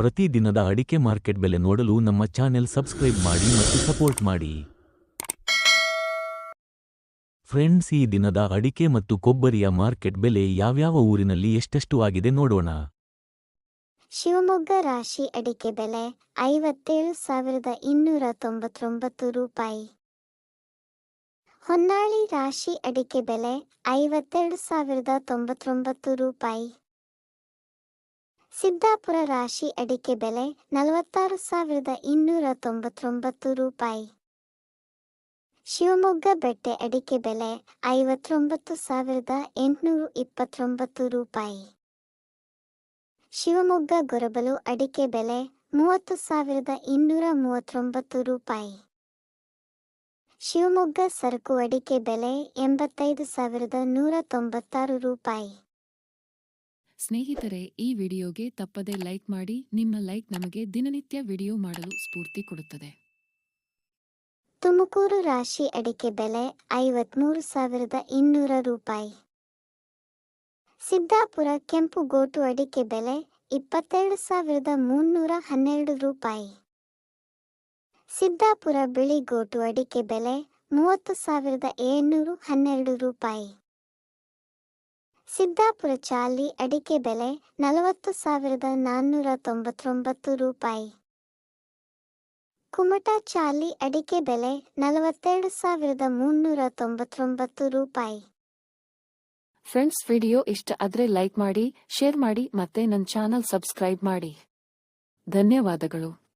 ಪ್ರತಿ ದಿನದ ಅಡಿಕೆ ಮಾರ್ಕೆಟ್ ಬೆಲೆ ನೋಡಲು ನಮ್ಮ ಚಾನೆಲ್ ಸಬ್ಸ್ಕ್ರೈಬ್ ಮಾಡಿ ಮತ್ತು ಸಪೋರ್ಟ್ ಮಾಡಿ. ಫ್ರೆಂಡ್ಸ್, ಈ ದಿನದ ಅಡಿಕೆ ಮತ್ತು ಕೊಬ್ಬರಿಯ ಮಾರ್ಕೆಟ್ ಬೆಲೆ ಯಾವ್ಯಾವ ಊರಿನಲ್ಲಿ ಎಷ್ಟೆಷ್ಟು ಆಗಿದೆ ನೋಡೋಣ. ಶಿವಮೊಗ್ಗ ರಾಶಿ ಅಡಿಕೆ ಬೆಲೆ ಐವತ್ತೇಳು ಸಾವಿರದ ಇನ್ನೂರ ತೊಂಬತ್ತೊಂಬತ್ತು ರೂಪಾಯಿ. ಹೊನ್ನಾಳಿ ರಾಶಿ ಅಡಿಕೆ ಬೆಲೆ ಐವತ್ತೆರಡು ಸಾವಿರದ ತೊಂಬತ್ತೊಂಬತ್ತು ರೂಪಾಯಿ. ಸಿದ್ದಾಪುರ ರಾಶಿ ಅಡಿಕೆ ಬೆಲೆ ನಲವತ್ತಾರು ಸಾವಿರದ ಇನ್ನೂರ ತೊಂಬತ್ತೊಂಬತ್ತು ರೂಪಾಯಿ. ಶಿವಮೊಗ್ಗ ಬೆಟ್ಟೆ ಅಡಿಕೆ ಬೆಲೆ ಐವತ್ತೊಂಬತ್ತು ಸಾವಿರದ ಎಂಟುನೂರ ಇಪ್ಪತ್ತೊಂಬತ್ತು ರೂಪಾಯಿ. ಶಿವಮೊಗ್ಗ ಗೊರಬಲು ಅಡಿಕೆ ಬೆಲೆ ಮೂವತ್ತು ಸಾವಿರದ ಇನ್ನೂರ ಮೂವತ್ತೊಂಬತ್ತು ರೂಪಾಯಿ. ಶಿವಮೊಗ್ಗ ಸರಕು ಅಡಿಕೆ ಬೆಲೆ ಎಂಬತ್ತೈದು ಸಾವಿರದ ನೂರ ತೊಂಬತ್ತಾರು ರೂಪಾಯಿ. ಸ್ನೇಹಿತರೆ, ಈ ವಿಡಿಯೋಗೆ ತಪ್ಪದೆ ಲೈಕ್ ಮಾಡಿ, ನಿಮ್ಮ ಲೈಕ್ ನಮಗೆ ದಿನನಿತ್ಯ ವಿಡಿಯೋ ಮಾಡಲು ಸ್ಫೂರ್ತಿ ಕೊಡುತ್ತದೆ. ತುಮಕೂರು ರಾಶಿ ಅಡಿಕೆ ಬೆಲೆ ಐವತ್ಮೂರು ಸಾವಿರದ ಇನ್ನೂರ ರೂಪಾಯಿ. ಸಿದ್ದಾಪುರ ಕೆಂಪು ಗೋಟು ಅಡಿಕೆ ಬೆಲೆ ಇಪ್ಪತ್ತೆರಡು ಸಾವಿರದ ಮುನ್ನೂರ ಹನ್ನೆರಡು ರೂಪಾಯಿ. ಸಿದ್ದಾಪುರ ಬಿಳಿ ಗೋಟು ಅಡಿಕೆ ಬೆಲೆ ಮೂವತ್ತು ಸಾವಿರದ ಏಳ್ನೂರು ಹನ್ನೆರಡು ರೂಪಾಯಿ. ಸಿದ್ದಾಪುರ ಚಾಲಿ ಅಡಿಕೆ ಬೆಲೆ ನಲವತ್ತು ಸಾವಿರದ ನಾನ್ನೂರ ತೊಂಬತ್ತೊಂಬತ್ತು ರೂಪಾಯಿ. ಕುಮಟಾ ಚಾಲಿ ಅಡಿಕೆ ಬೆಲೆ ನಲವತ್ತೆರಡು ಸಾವಿರದ ಮುನ್ನೂರ ತೊಂಬತ್ತೊಂಬತ್ತು ರೂಪಾಯಿ. ಫ್ರೆಂಡ್ಸ್ ವಿಡಿಯೋ ಇಷ್ಟ ಆದ್ರೆ ಲೈಕ್ ಮಾಡಿ ಶೇರ್ ಮಾಡಿ ಮತ್ತೆ ನನ್ನ ಚಾನಲ್ ಸಬ್ಸ್ಕ್ರೈಬ್ ಮಾಡಿ. ಧನ್ಯವಾದಗಳು.